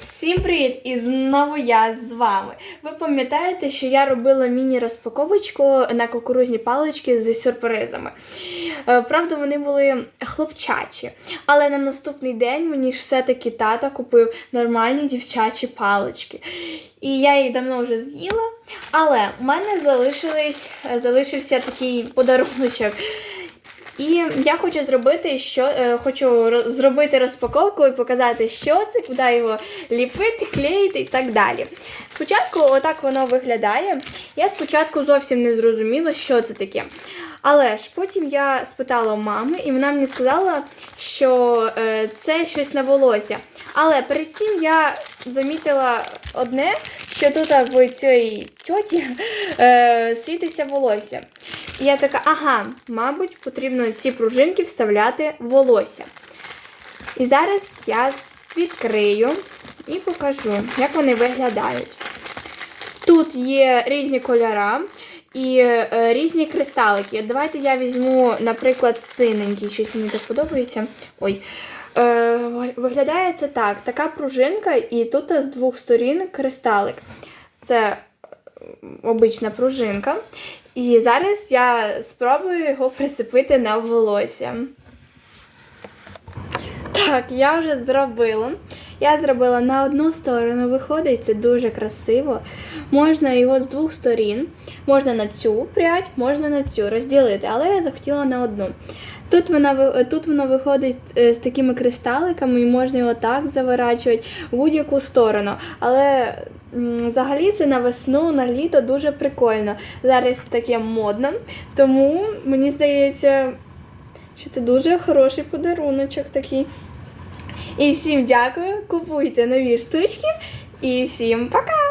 Всім привіт! І знову я з вами. Ви пам'ятаєте, що я робила міні-розпаковочку на кукурузні палички зі сюрпризами. Е, Правда, вони були хлопчачі. Але на наступний день мені ж все-таки тата купив нормальні дівчачі палички. І я їх давно вже з'їла. Але в мене залишились, залишився такий подаруночок. І я хочу зробити, що е, хочу ро- зробити розпаковку і показати, що це, куди його ліпити, клеїти і так далі. Спочатку отак воно виглядає. Я спочатку зовсім не зрозуміла, що це таке. Але ж потім я спитала мами, і вона мені сказала, що е, це щось на волосся. Але перед цим я замітила одне, що тут в цій тьоті е, світиться волосся. І я така, ага, мабуть, потрібно ці пружинки вставляти в волосся. І зараз я відкрию і покажу, як вони виглядають. Тут є різні кольора і е, різні кристалики. Давайте я візьму, наприклад, синенький, щось мені так подобається. Ой. Е, виглядає це так: така пружинка, і тут з двох сторін кристалик. Це обична пружинка. І зараз я спробую його прицепити на волосся. Так, я вже зробила. Я зробила на одну сторону, виходить це дуже красиво. Можна його з двох сторін, можна на цю прядь, можна на цю розділити, але я захотіла на одну. Тут вона тут воно виходить е, з такими кристаликами, і можна його так заворачувати в будь-яку сторону. Але взагалі це на весну, на літо дуже прикольно. Зараз таке модно, тому мені здається, що це дуже хороший подаруночок такий. І всім дякую, купуйте нові штучки і всім пока!